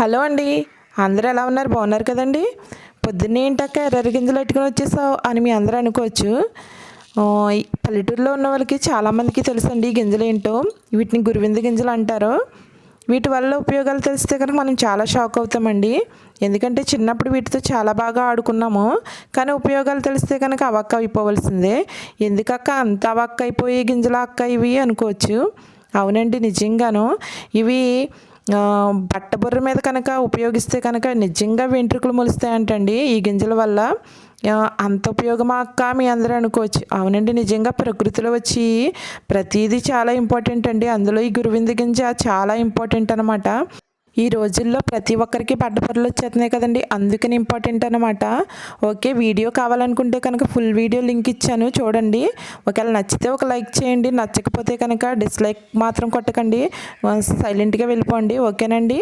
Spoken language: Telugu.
హలో అండి. అందరూ ఎలా ఉన్నారు? బాగున్నారు కదండి? పొద్దున్నే ఏంటక్క ఎర్ర గింజలు పెట్టుకుని వచ్చేసావు అని మీ అందరూ అనుకోవచ్చు. పల్లెటూరులో ఉన్న వాళ్ళకి చాలామందికి తెలుసండి ఈ గింజలు ఏంటో. వీటిని గురువింద గింజలు అంటారు. వీటి వల్ల ఉపయోగాలు తెలిస్తే కనుక మనం చాలా షాక్ అవుతామండి. ఎందుకంటే చిన్నప్పుడు వీటితో చాలా బాగా ఆడుకున్నాము. కానీ ఉపయోగాలు తెలిస్తే కనుక అవక్క అయిపోవలసిందే. ఎందుకక్క అంత అవక్క అయిపోయి గింజల అక్క ఇవి అనుకోవచ్చు. అవునండి నిజంగాను. ఇవి ఆ, బట్ట బుర్ర మీద కనుక ఉపయోగిస్తే కనుక నిజంగా వెంట్రుకలు మొలుస్తాయంటండి ఈ గింజల వల్ల. అంత ఉపయోగమా అక్క మీ అందరూ అనుకోవచ్చు. అవునండి నిజంగా ప్రకృతిలో వచ్చి ప్రతిదీ చాలా ఇంపార్టెంట్ అండి. అందులో ఈ గురువింద గింజ చాలా ఇంపార్టెంట్ అనమాట ఈ రోజుల్లో ప్రతి ఒక్కరికి పడ్డపొరలు వచ్చేస్తున్నాయి కదండి. అందుకని ఇంపార్టెంట్ అనమాట ఓకే వీడియో కావాలనుకుంటే కనుక ఫుల్ వీడియో లింక్ ఇచ్చాను చూడండి. ఒకవేళ నచ్చితే ఒక లైక్ చేయండి నచ్చకపోతే కనుక డిస్లైక్ మాత్రం కొట్టకండి. సైలెంట్గా వెళ్ళిపోండి. ఓకేనండి?